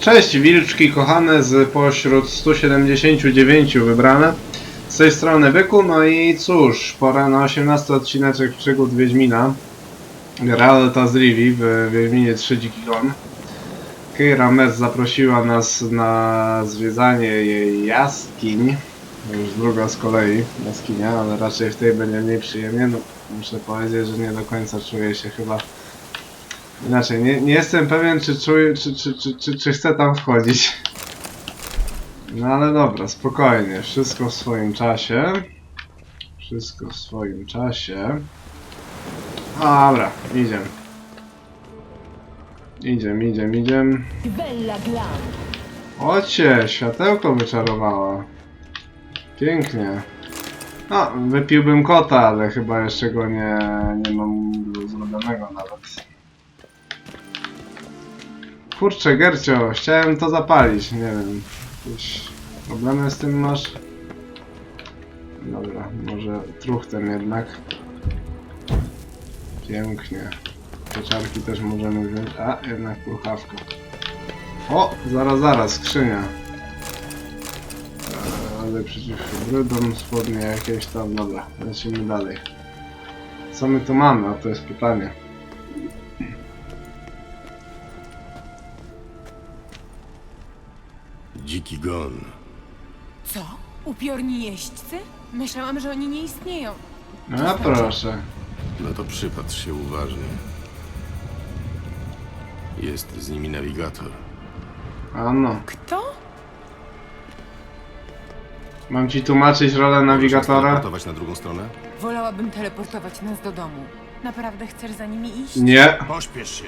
Cześć wilczki kochane z pośród 179 wybrane. Z tej strony Byku, no i cóż, pora na 18 odcineczek przygód Wiedźmina. Realta z Rivi w Wiedźminie 3 Dziki Gon. Keira Metz zaprosiła nas na zwiedzanie jej jaskiń. Już druga z kolei jaskinia, ale raczej w tej będzie mniej przyjemnie. No, muszę powiedzieć, że nie do końca czuję się chyba Inaczej, nie, nie jestem pewien, czy, czuję, czy, czy, czy, czy, czy chcę tam wchodzić. No ale dobra, spokojnie. Wszystko w swoim czasie. Wszystko w swoim czasie. Dobra, idziemy. Idziemy, idziemy, idziemy. Bella Glam. Ocie, światełko wyczarowała. Pięknie. No, wypiłbym kota, ale chyba jeszcze go nie, nie mam zrobionego nawet. Kurczę, Gercio, chciałem to zapalić, nie wiem. Jakieś problemy z tym masz? Dobra, może truchtem jednak. Pięknie. Pieczarki też możemy wziąć. A, jednak pulchawka. O, zaraz, zaraz, skrzynia. Eee, Ale przeciw hybrydom, spodnie jakieś tam, dobra, lecimy dalej. Co my tu mamy? A to jest pytanie. Gon. Co? Upiorni jeźdźcy? Myślałam, że oni nie istnieją. A proszę. No to przypatrz się uważnie. Jest z nimi nawigator. A no. Kto? Mam ci tłumaczyć rolę nawigatora? Gotować na drugą stronę? Wolałabym teleportować nas do domu. Naprawdę chcesz za nimi iść? Nie. Pośpiesz się!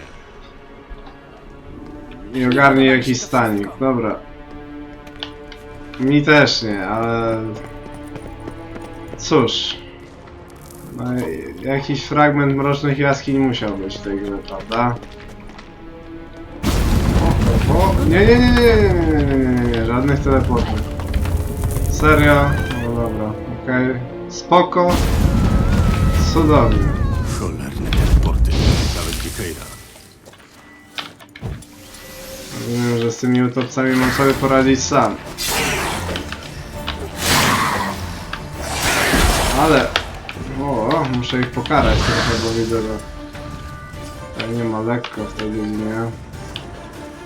I ogarnij jakiś stanik. Dobra. Mi też nie, ale... Cóż. No, jakiś fragment mrocznych jaskiń musiał być w tej grze, prawda? O, o, o. Nie, nie, nie, nie, nie, nie, nie, nie, nie, żadnych teleportów. Serio? No dobra, okej. Spoko. Cudownie. Cholerne teleporty. Keira. Rozumiem, że z tymi utopcami mam sobie poradzić sam. Ale... O, muszę ich pokarać trochę, bo widzę, że... Tak nie ma lekko w tej dziedzinie.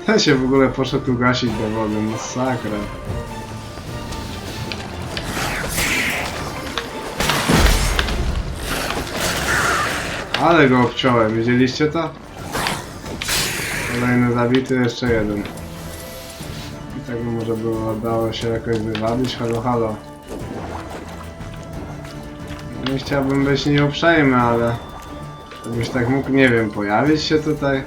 Ten się w ogóle poszedł ugasić do wody, masakra. Ale go obciąłem, widzieliście to? Kolejny zabity, jeszcze jeden. I tak by może było dało się jakoś wywabić. Halo, halo. Nie chciałbym być nieuprzejmy, ale... Żebyś tak mógł, nie wiem, pojawić się tutaj.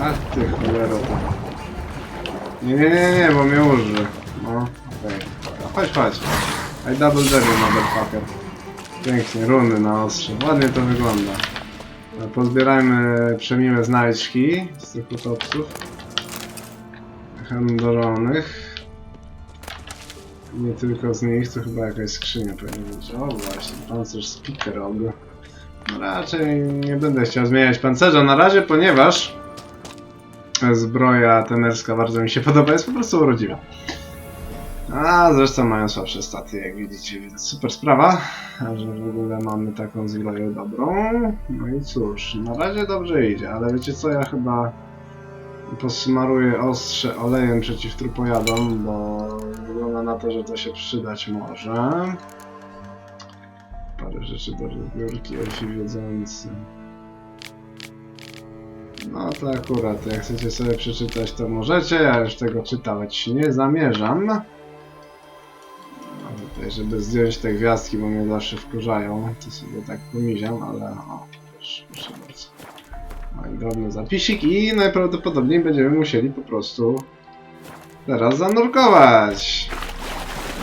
A ty cholero. Nie, nie, nie, nie, bo mnie uży. No, okej. Chodź, chodź. I double devil, motherfucker. Pięknie, runy na ostrze. Ładnie to wygląda. Pozbierajmy przemiłe znajdźki z tych utopców. Handlonych. Nie tylko z nich, to chyba jakaś skrzynia powinna być. O właśnie, pancerz Speakerog. No raczej nie będę chciał zmieniać pancerza na razie, ponieważ zbroja temerska bardzo mi się podoba, jest po prostu urodziwa. A zresztą mają słabsze staty, jak widzicie, więc super sprawa, że w ogóle mamy taką zbroję dobrą. No i cóż, na razie dobrze idzie, ale wiecie co, ja chyba posmaruję ostrze olejem przeciw trupojadom, bo wygląda na to, że to się przydać może. Parę rzeczy do rozbiórki, elfi wiedzący. No to akurat, jak chcecie sobie przeczytać, to możecie. Ja już tego czytać nie zamierzam. No żeby zdjąć te gwiazdki, bo mnie zawsze wkurzają, to sobie tak pomiziam, ale o, proszę, proszę bardzo. Mój drobny zapisik i najprawdopodobniej będziemy musieli po prostu teraz zanurkować.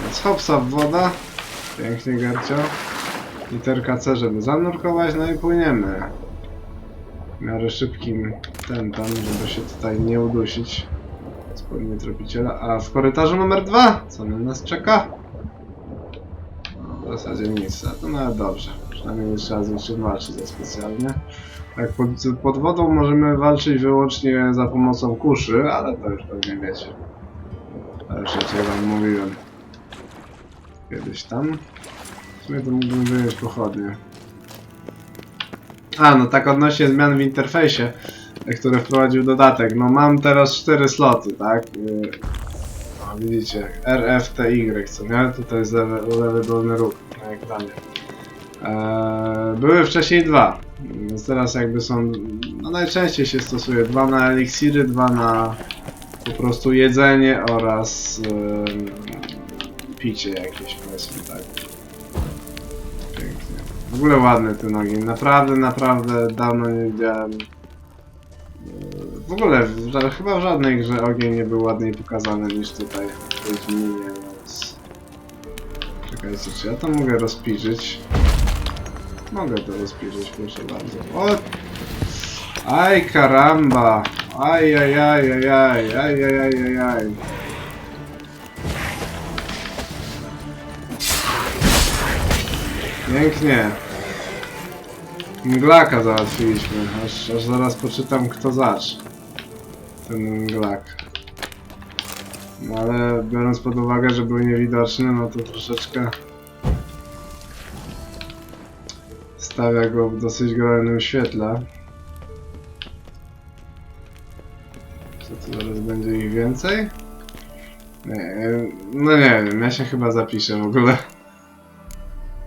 Więc hopsa w woda. Pięknie, Gercio. Literka C, żeby zanurkować, no i płyniemy w miarę szybkim tempem, żeby się tutaj nie udusić. Spodnie tropiciela. A w korytarzu numer dwa? Co na nas czeka? Zasadzie nic, to nawet dobrze. Przynajmniej nie trzeba z niczym walczyć za specjalnie. Jak pod, pod wodą możemy walczyć wyłącznie za pomocą kuszy, ale to już pewnie wiecie. To już raczej wam mówiłem. Kiedyś tam. W sumie to mógłbym wyjąć pochodnie. A, no tak odnośnie zmian w interfejsie, które wprowadził dodatek. No mam teraz 4 sloty, tak? Widzicie, RFTY, co nie? Tutaj jest lewy, lewy dolny róg na ekranie. Eee, były wcześniej dwa, więc teraz jakby są, no najczęściej się stosuje dwa na eliksiry, dwa na po prostu jedzenie oraz em, picie jakieś powiedzmy tak. Pięknie. W ogóle ładny ten ogień, naprawdę, naprawdę dawno nie widziałem. W ogóle w, chyba w żadnej grze ogień nie był ładniej pokazany niż tutaj w Wiedźminie, więc... Czekajcie, czy ja to mogę rozpiżyć? Mogę to rozpiżyć, proszę bardzo. O! Aj karamba! Aj, aj, aj, aj, aj, aj, aj, aj, aj, aj. Pięknie. Mglaka załatwiliśmy, aż, aż zaraz poczytam kto zacz. Ten mglak. No ale biorąc pod uwagę, że był niewidoczny, no to troszeczkę stawia go w dosyć grolnym świetle. Co to zaraz będzie ich więcej? Nie, no nie wiem, ja się chyba zapiszę w ogóle.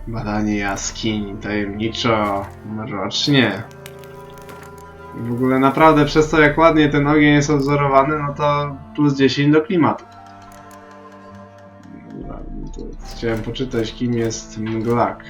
Badanie jaskiń, tajemniczo, mrocznie. W ogóle naprawdę przez to jak ładnie ten ogień jest odzorowany, no to plus 10 do klimatu. Chciałem poczytać kim jest Mglak.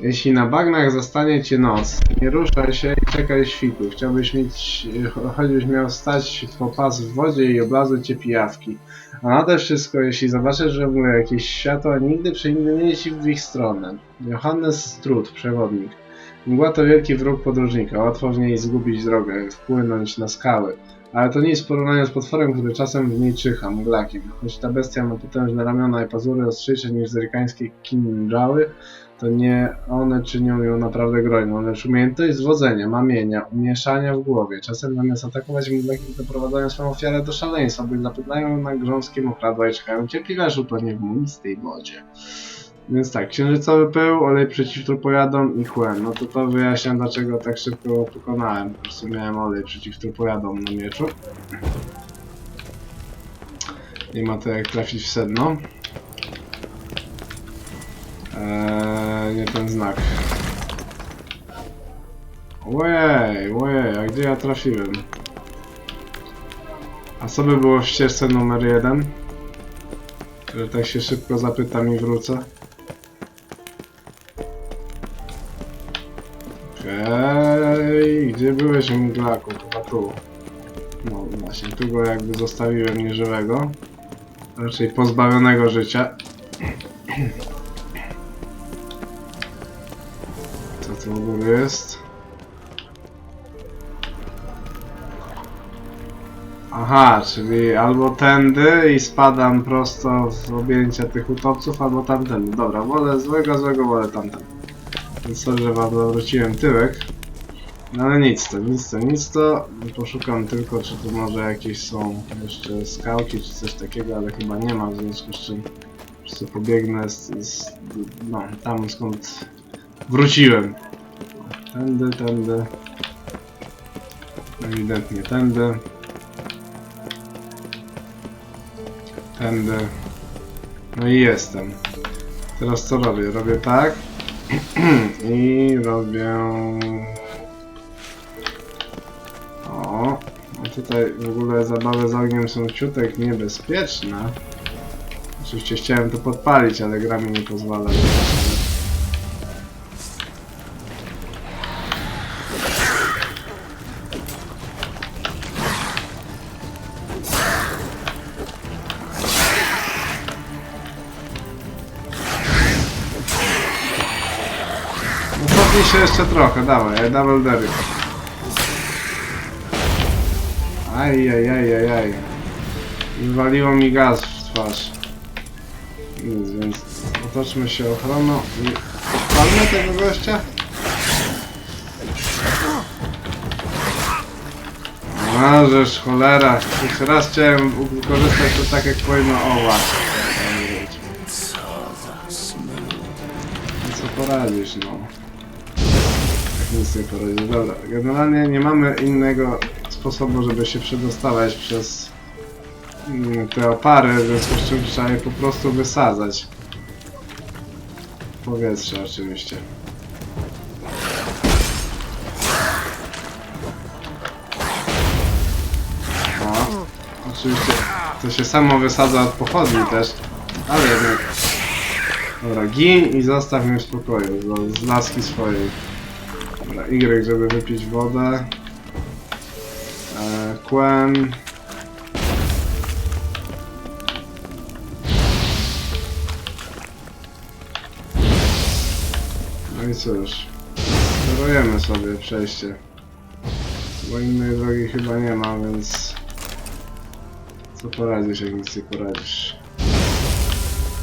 Jeśli na bagnach zastanie cię noc, nie ruszaj się i czekaj świtu. Chciałbyś mieć, choćbyś miał stać po pas w wodzie i oblazły cię pijawki. A nade wszystko, jeśli zobaczysz, że mówię jakieś światła, nigdy nie idź w ich stronę. Johannes Strud, przewodnik. Mgła to wielki wróg podróżnika, łatwo w niej zgubić drogę, wpłynąć na skały. Ale to nic w porównaniu z potworem, który czasem w niej czyha, mglakiem. Choć ta bestia ma potężne ramiona i pazury ostrzejsze niż zerikańskie kinżały, to nie one czynią ją naprawdę groźną, lecz umiejętność zwodzenia, mamienia, umieszania w głowie. Czasem zamiast atakować mglaki, doprowadzają swoją ofiarę do szaleństwa, bo zapytają na grząskie mokradła i czekają cierpliwie, aż w mglistej wodzie. Więc tak, księżycowy pył, olej przeciwtrupojadom i chłen. No to to wyjaśnia dlaczego tak szybko pokonałem. Po prostu miałem olej przeciwtrupojadom na mieczu. Nie ma to jak trafić w sedno. Eee, nie ten znak. Ojej, ojej, a gdzie ja trafiłem? A co by było w ścieżce numer jeden? Że tak się szybko zapytam i wrócę. Okej, gdzie byłeś mglaku? Chyba tu. No właśnie, tu go jakby zostawiłem nieżywego. Raczej pozbawionego życia. Ogóle jest? Aha, czyli albo tędy i spadam prosto w objęcia tych utopców, albo tamtędy. Dobra, wolę złego, złego, wolę tamten. Więc sorry, że wam zawróciłem tyłek. No ale nic to, nic to, nic to. Poszukam tylko, czy tu może jakieś są jeszcze skałki, czy coś takiego, ale chyba nie ma, w związku z czym po prostu pobiegnę z, z, no, tam skąd wróciłem. Tędy, tędy. Ewidentnie tędy. Tędy. No i jestem. Teraz co robię? Robię tak. I robię... O, a tutaj w ogóle zabawy z ogniem są ciutek niebezpieczne. Oczywiście chciałem to podpalić, ale gra mi nie pozwala. Jeszcze trochę, dawaj, double derry. Aj, aj, aj, aj, aj. Wywaliło mi gaz w twarz. Nic, więc otoczmy się ochroną i palmy tego gościa. A, żeż cholera. Jeszcze raz chciałem wykorzystać to tak jak powinno. O właśnie. Co poradzisz, no. Dobra, generalnie nie mamy innego sposobu, żeby się przedostawać przez mm, te opary, w związku z czym trzeba je po prostu wysadzać. Powietrze oczywiście. O, oczywiście to się samo wysadza od pochodni też, ale jednak... Dobra, gin i zostaw mnie w spokoju, z laski swojej. Dobra, Y, żeby wypić wodę. E, Quen. No i cóż, kierujemy sobie przejście. Bo innej drogi chyba nie ma, więc... Co poradzisz, jak nic nie poradzisz.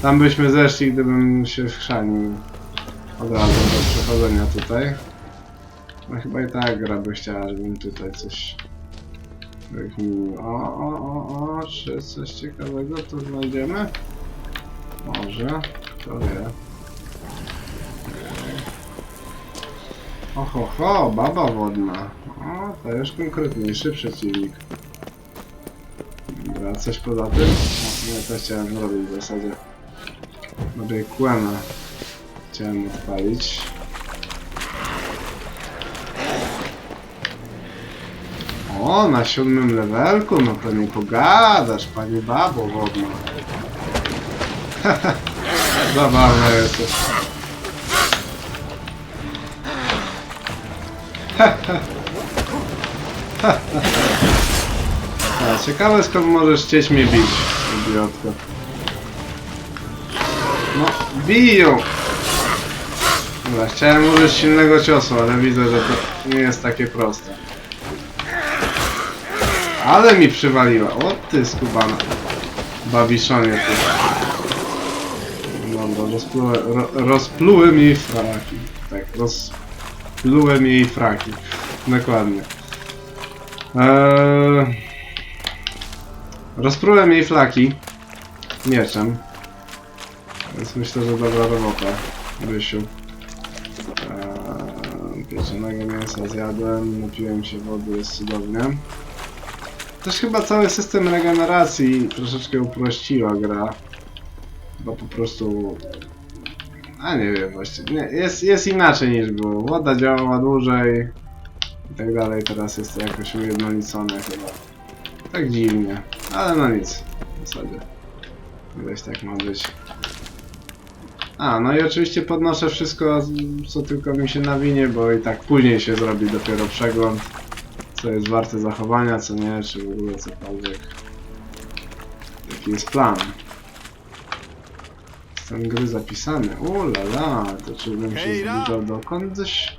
Tam byśmy zeszli, gdybym się wchrzanił od razu do przechodzenia tutaj. No chyba i tak gra by chciała, żebym tutaj coś... O, o, o, o, czy coś ciekawego tu znajdziemy? Może, kto wie. Oho, ho, baba wodna. O, to już konkretniejszy przeciwnik. Dobra, coś poza tym? O, nie, to chciałem zrobić w zasadzie. Robię kłana. Chciałem odpalić. O, na siódmym levelku, no to nie pogadasz, pani babo wodna. Zabawne jest. A, ciekawe skąd możesz chcieć mnie bić, idiotko. No, biją! Chciałem użyć silnego ciosu, ale widzę, że to nie jest takie proste. Ale mi przywaliła. O ty skubana. Babiszonie ty. Dobra, rozpluły, ro, rozpluły mi fraki. Tak, rozpluły mi fraki. Dokładnie. Eee, rozprułem jej flaki mieczem. Więc myślę, że dobra robota, Rysiu. Eee, pieczonego mięsa zjadłem, napiłem się wody, jest cudownie. Też chyba cały system regeneracji troszeczkę uprościła gra. Bo po prostu... A nie wiem właściwie. Nie, jest, jest inaczej niż było. Woda działała dłużej i tak dalej. Teraz jest to jakoś ujednolicone chyba. Tak dziwnie. Ale no nic. W zasadzie. Ileś tak ma być. A, no i oczywiście podnoszę wszystko, co tylko mi się nawinie, bo i tak później się zrobi dopiero przegląd. Co jest warte zachowania, co nie, czy w ogóle cokolwiek. Jaki jest plan? Stan gry zapisany. Ulala, to czy bym się zbliżał dokądś?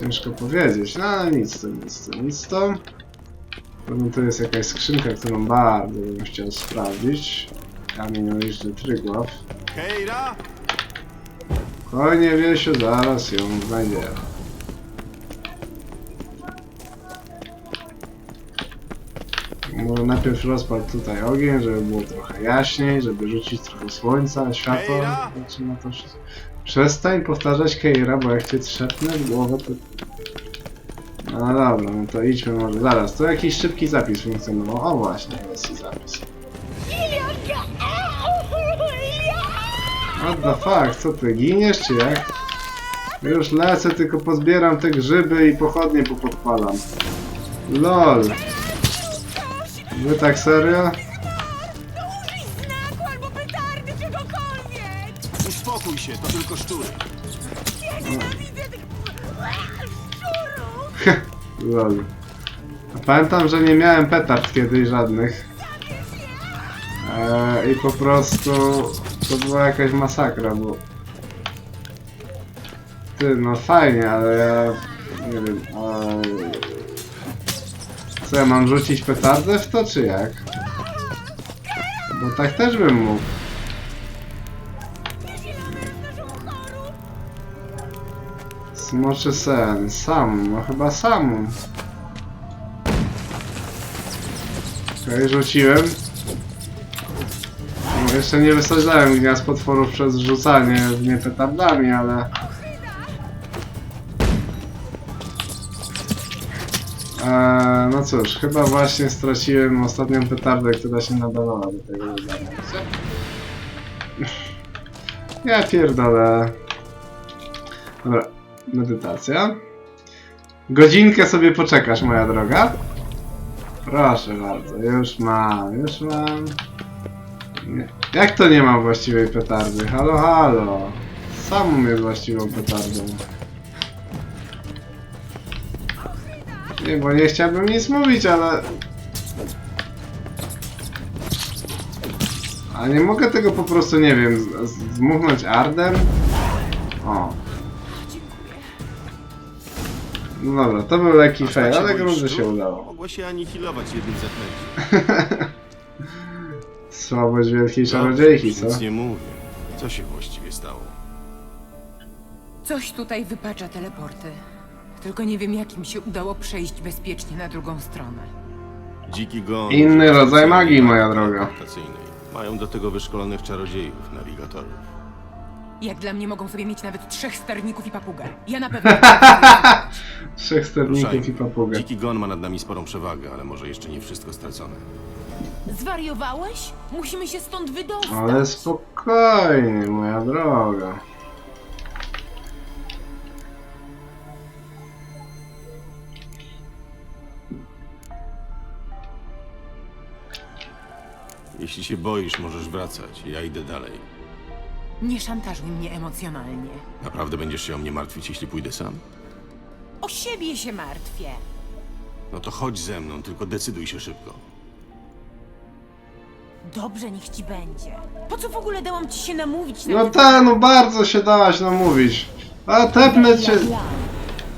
Ciężko powiedzieć, no ale nic to, nic to, nic to. Pewnie to jest jakaś skrzynka, którą bardzo bym chciał sprawdzić. Kamień uliczny Trygław. Hejra! Spokojnie, Wiesiu, zaraz ją znajdziemy. Może najpierw rozpal tutaj ogień, żeby było trochę jaśniej, żeby rzucić trochę słońca, światła. Keira! Znaczy na to wszystko. Przestań powtarzać Keira, bo jak cię trzepnę w głowę, to... No dobra, no to idźmy może. Zaraz, to jakiś szybki zapis funkcjonował. O właśnie, jest i zapis. What the fuck, co ty, giniesz czy jak? Już lecę, tylko pozbieram te grzyby i pochodnie popodpalam. LOL. Wy tak serio? Znaku albo petardy, czegokolwiek! Uspokój się, to tylko szczury. Widzę tych szczurów! LOL. A Pamiętam, że nie miałem petard kiedyś żadnych. Eee, I po prostu to była jakaś masakra, bo... Ty, no fajnie, ale ja... Nie wiem, eee... Co ja mam rzucić petardę w to, czy jak? Bo tak też bym mógł. Smoczy sen. Sam, no chyba sam. Okej, rzuciłem. No, jeszcze nie wysadzałem gniazd potworów przez rzucanie nie petardami, ale... Eee, no cóż, chyba właśnie straciłem ostatnią petardę, która się nadawała do tego zadania. Ja pierdolę. Dobra, medytacja. Godzinkę sobie poczekasz, moja droga. Proszę bardzo, już mam, już mam. Nie. Jak to nie mam właściwej petardy? Halo, halo. Sam jest właściwą petardą. Nie, bo nie chciałbym nic mówić, ale... A nie mogę tego po prostu, nie wiem, zmuchnąć ardem? O. No dobra, to był lekki fail, Tak ale grunty się udało. Mogło się anihilować jednym zaklęciem. Słabość wielkiej czarodziejki, co? Nic nie mówię. Co się właściwie stało? Coś tutaj wypacza teleporty. Tylko nie wiem, jak im się udało przejść bezpiecznie na drugą stronę. Dziki gon. Inny rodzaj magii, moja droga. teleportacyjnej. Mają do tego wyszkolonych czarodziejów, nawigatorów. Jak dla mnie mogą sobie mieć nawet trzech sterników i papugę. Ja na pewno... Trzech sterników i papugę. Dziki gon ma nad nami sporą przewagę, ale może jeszcze nie wszystko stracone. Zwariowałeś? Musimy się stąd wydostać. Ale spokojnie, moja droga. Jeśli się boisz, możesz wracać. Ja idę dalej. Nie szantażuj mnie emocjonalnie. Naprawdę będziesz się o mnie martwić, jeśli pójdę sam? O siebie się martwię. No to chodź ze mną, tylko decyduj się szybko. Dobrze, niech ci będzie. Po co w ogóle dałam ci się namówić na No ten ta, no bardzo się dałaś namówić. A tepnę cię, plan?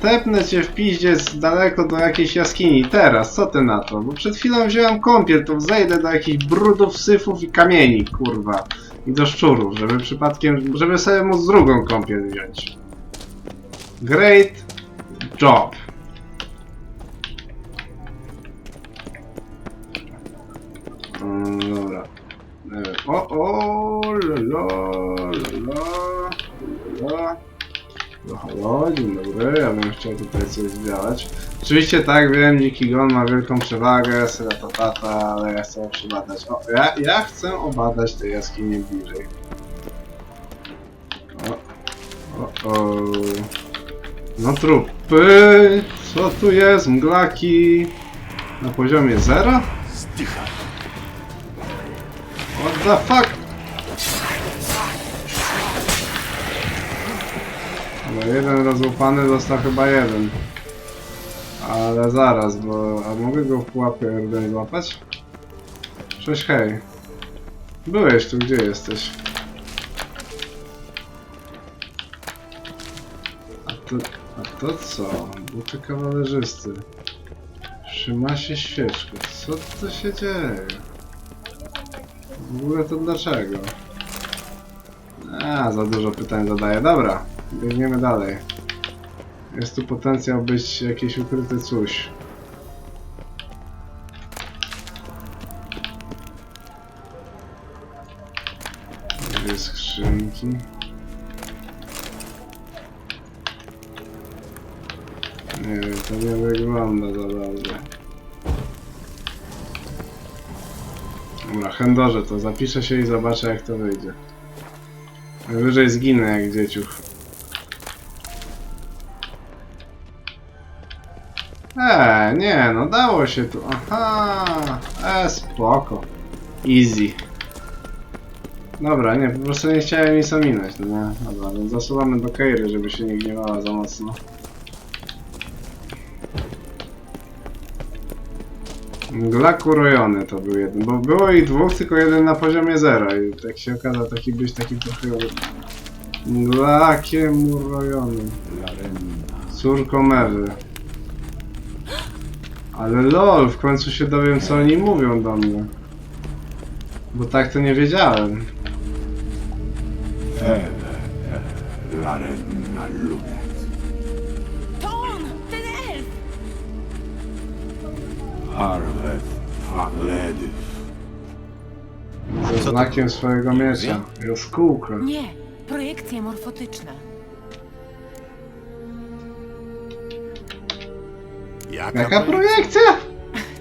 Tepnę cię w piździec daleko do jakiejś jaskini. Teraz, co ty na to? Bo przed chwilą wziąłem kąpiel, to zejdę do jakichś brudów, syfów i kamieni, kurwa. I do szczurów, żeby przypadkiem, żeby sobie móc drugą kąpiel wziąć. Great job. Mm, dobra. E, O, o. No halo, dzień dobry, ja bym chciał tutaj coś zdziałać. Oczywiście tak, wiem, Dziki Gon ma wielką przewagę, tata, ale ja chcę przebadać. O, ja, ja chcę obadać te jaskinie bliżej. O, o, o. No trupy, co tu jest, mglaki? Na poziomie zera? What the fuck? Jeden rozłupany został chyba jeden. Ale zaraz, bo... A mogę go w pułapkę jeden złapać? Cześć, hej. Byłeś tu, gdzie jesteś? A to... A to co? Buty kawalerzysty. Trzyma się świeczkę. Co to się dzieje? W ogóle to dlaczego? A, za dużo pytań zadaję. Dobra, biegniemy dalej. Jest tu potencjał być jakieś ukryte coś. Dwie skrzynki. Nie wiem, to nie wygląda za dobrze. Dobra, chędorze to zapiszę się i zobaczę jak to wyjdzie. Najwyżej zginę jak dzieciuch. Eee, nie no, dało się tu. Aha, e, spoko. Easy. Dobra, nie, po prostu nie chciałem nic ominąć, no nie? Dobra, więc zasuwamy do Keiry, żeby się nie gniewała za mocno. Mgla urojony to był jeden, bo było ich dwóch, tylko jeden na poziomie zera i tak się okazał taki być taki trochę mglakiem urojony. Córką Ewy. Ale lol, w końcu się dowiem co oni mówią do mnie. Bo tak to nie wiedziałem. Larenna Lunet. To on! Ten elf! Arveth Fagledys. Ze znakiem swojego miecza. Jaskółka. Nie, projekcja morfotyczna. Jaka, Jaka projekcja?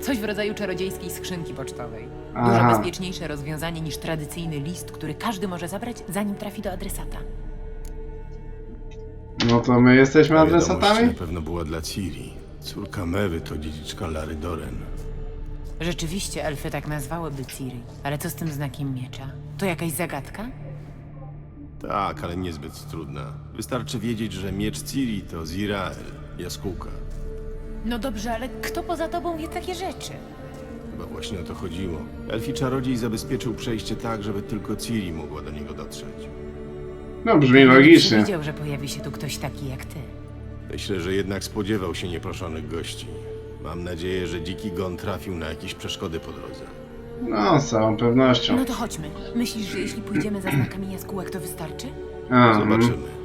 Coś w rodzaju czarodziejskiej skrzynki pocztowej. Dużo Aha. bezpieczniejsze rozwiązanie niż tradycyjny list, który każdy może zabrać, zanim trafi do adresata. No to my jesteśmy Ta wiadomość adresatami? na pewno była dla Ciri. Córka Mewy to dziedziczka Lary Doren. Rzeczywiście elfy tak nazwałyby Ciri, ale co z tym znakiem miecza? To jakaś zagadka? Tak, ale niezbyt trudna. Wystarczy wiedzieć, że miecz Ciri to Zirael, jaskółka. No dobrze, ale kto poza tobą wie takie rzeczy? Chyba właśnie o to chodziło. Elfi czarodziej zabezpieczył przejście tak, żeby tylko Ciri mogła do niego dotrzeć. No brzmi logicznie. Widział, że pojawi się tu ktoś taki jak ty. Myślę, że jednak spodziewał się nieproszonych gości. Mam nadzieję, że dziki gon trafił na jakieś przeszkody po drodze. No, z całą pewnością. No to chodźmy. Myślisz, że jeśli pójdziemy za znakami jaskółek, to wystarczy? A, mm. Zobaczymy.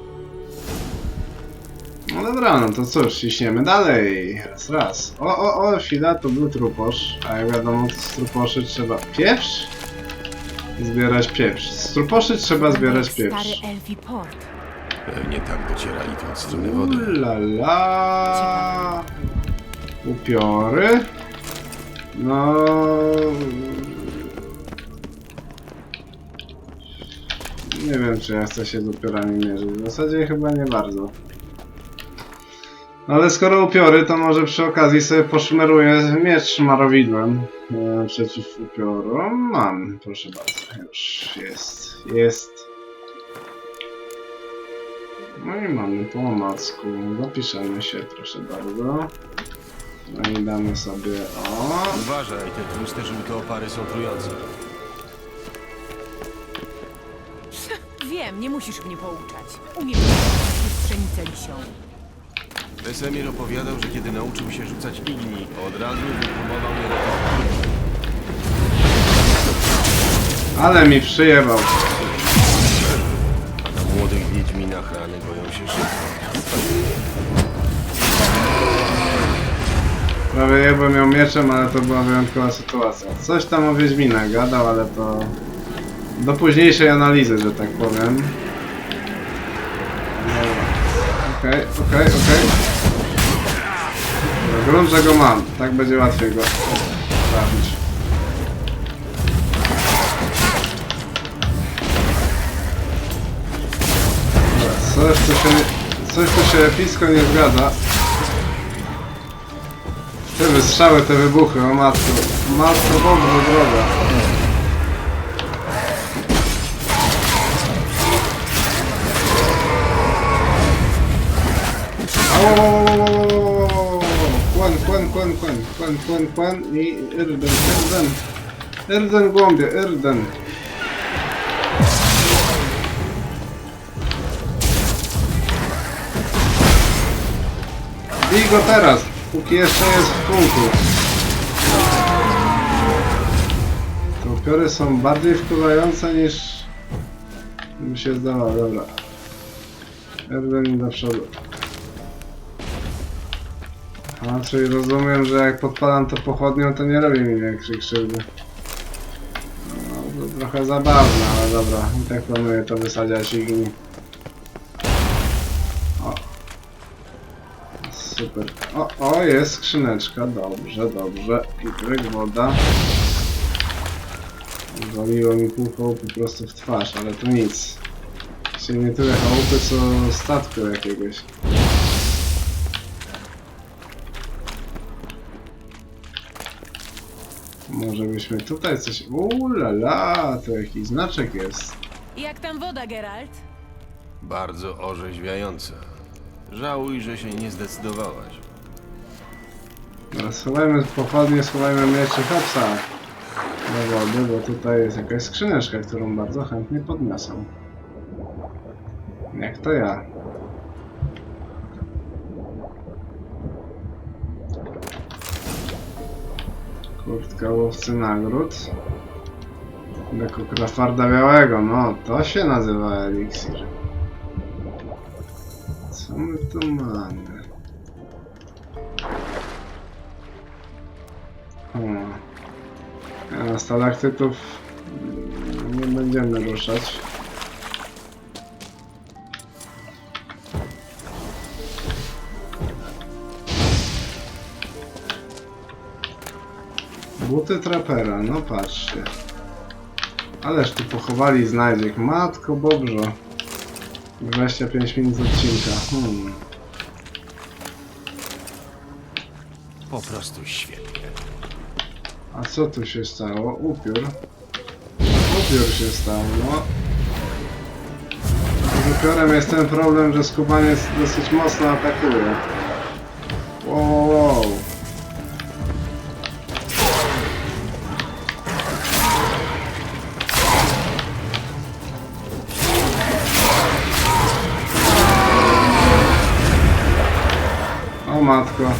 No dobra, no to cóż, ciśniemy dalej. Raz, raz. O, o, o, chwila, to był truposz. A jak wiadomo, z truposzy trzeba pieprz zbierać pieprz. Z truposzy trzeba zbierać Stary pieprz. elfi port. Pewnie tak docierali tu od strony wody. Ulala. Upiory. No... Nie wiem, czy ja chcę się z upiorami mierzyć. W zasadzie chyba nie bardzo. Ale skoro upiory, to może przy okazji sobie poszmeruję miecz szmarowidłem e, przeciw upiorom. Mam, proszę bardzo. Już jest. Jest. No i mamy po omacku. Zapiszemy się, proszę bardzo. No i damy sobie o. Uważaj, te tłuste żółte opary są trujące. Wiem, nie musisz mnie pouczać. Umiem pszenicę lisią. Wesemir opowiadał, że kiedy nauczył się rzucać igni, od razu wypróbował je ratować. Ale mi przyjebał. A na młodych wiedźminach rany boją się szybko. Prawie jebłem ją mieczem, ale to była wyjątkowa sytuacja. Coś tam o Wiedźminach gadał, ale to... Do późniejszej analizy, że tak powiem. Dobra. Okej, okej, okej. Grunt, że go mam. Tak będzie łatwiej go trafić. Coś tu się, coś tu się epicko nie zgadza. Te wystrzały, te wybuchy, o matko. Matko Boże, droga. Kłan, kłan, kłan, kłan, kłan, kłan, kłan i Irden, Irden. Irden głąbie, Irden. Bij go teraz, póki jeszcze jest w punku. Te upiory są bardziej wpływające niż mi się zdawało, dobra. Erden do przodu. A, czyli rozumiem, że jak podpalam to pochodnią, to nie robi mi większej krzywdy. No, to trochę zabawne, ale dobra. I tak planuję to wysadziać i O. Super. O, o, jest skrzyneczka. Dobrze, dobrze. I tryk woda. Waliło mi pół chałupy prosto w twarz, ale to nic. Czyli nie tyle chałupy, co statku jakiegoś. Może byśmy tutaj coś... Uuu la la, to jakiś znaczek jest. Jak tam woda, Geralt? Bardzo orzeźwiające. Żałuj, że się nie zdecydowałaś. Dobra, schowajmy pochodnie, schowajmy miecze Hopsa do wody, bo tutaj jest jakaś skrzyneczka, którą bardzo chętnie podniosę. Jak to ja. Kurtka łowcy nagród. Jako Krafarda Białego, no to się nazywa eliksir. Co my tu mamy? O. A stalaktytów nie będziemy ruszać. Buty trapera, no patrzcie. Ależ tu pochowali znajdziek. Matko Bobrze. 25 minut odcinka. Hmm. Po prostu świetnie. A co tu się stało? Upiór. Upiór się stał, no. Z upiorem jest ten problem, że skubaniec dosyć mocno atakuje. Wow, wow, Matko.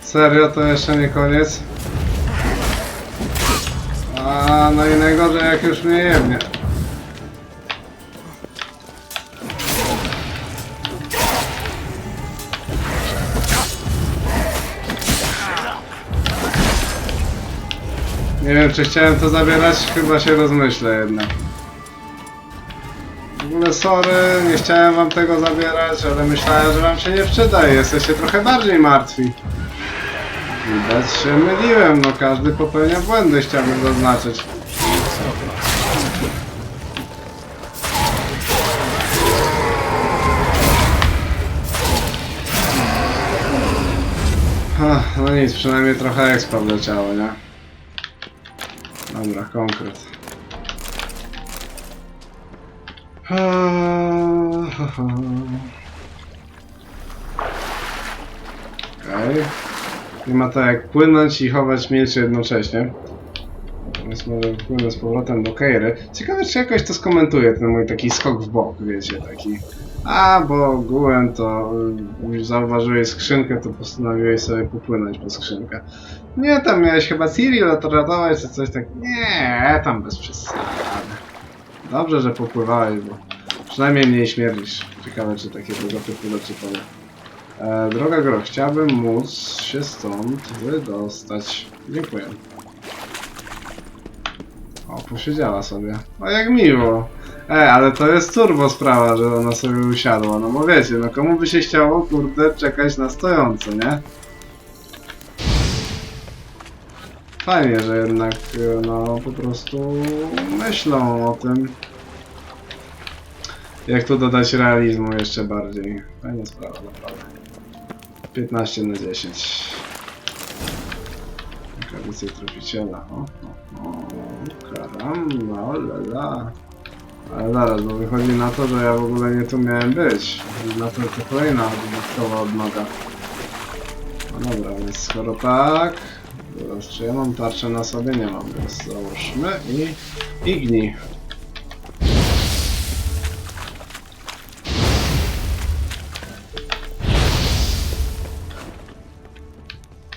Serio, to jeszcze nie koniec? A no i najgorzej jak już mnie jebnie. Nie wiem czy chciałem to zabierać, chyba się rozmyślę jednak. Ogóle sorry, nie chciałem wam tego zabierać, ale myślałem, że wam się nie przyda i jesteście trochę bardziej martwi. Widać się myliłem, no każdy popełnia błędy, chciałbym zaznaczyć. No nic, przynajmniej trochę expa wleciało, nie? Dobra, konkret. Okej. Nie ma to jak płynąć i chować miecze jednocześnie. Więc może płynę z powrotem do Keiry. Ciekawe czy jakoś to skomentuje ten mój taki skok w bok, wiecie, taki... A, bo ogółem to y, zauważyłeś skrzynkę, to postanowiłeś sobie popłynąć po skrzynkę. Nie, tam miałeś chyba Cyril otratować czy coś tak. Nie, tam bez przesady. Dobrze, że popływałeś, bo przynajmniej mniej śmierdzisz. Ciekawe czy takie tego typu powiem. E, droga Gro, chciałbym móc się stąd wydostać. Dziękuję. O, posiedziała sobie. O, jak miło. E, ale to jest turbo sprawa, że ona sobie usiadła. No bo wiecie, no komu by się chciało, kurde, czekać na stojąco, nie? Fajnie, że jednak, no, po prostu myślą o tym. Jak tu dodać realizmu jeszcze bardziej. Fajna sprawa, naprawdę. 15 na 10. Karycy tropiciela. O, o, o, karamba, lala. Ale zaraz, bo wychodzi na to, że ja w ogóle nie tu miałem być. Na to, to kolejna dodatkowa odnoga. No dobra, więc skoro tak... Teraz, czy ja mam tarczę na sobie? Nie mam, więc załóżmy i... Igni.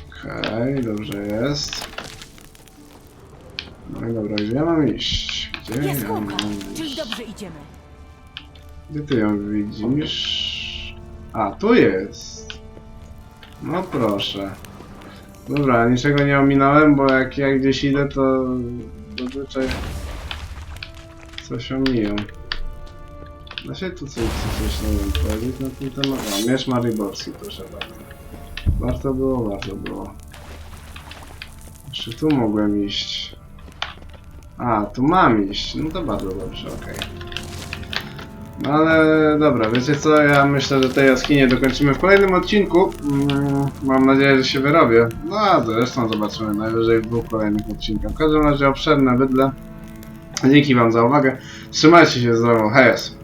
Okej, dobrze jest. No i dobra, gdzie ja mam iść? Gdzie ja mam czyli dobrze idziemy. Gdzie ty ją widzisz? A, tu jest. No proszę. Dobra, niczego nie ominąłem, bo jak ja gdzieś idę, to zazwyczaj coś omijam. Da się tu coś, coś nie wiem, powiedzieć na ten temat? O, miecz Mariborski, proszę bardzo. Warto było, warto było. Jeszcze tu mogłem iść. A, tu mam iść. No to bardzo dobrze, okej. No ale dobra, wiecie co, ja myślę, że tej jaskinie dokończymy w kolejnym odcinku. Mm, mam nadzieję, że się wyrobię. No a zresztą zobaczymy najwyżej w dwóch kolejnych odcinkach. W każdym razie obszerne bydle. Dzięki wam za uwagę. Trzymajcie się zdrowo, hejs!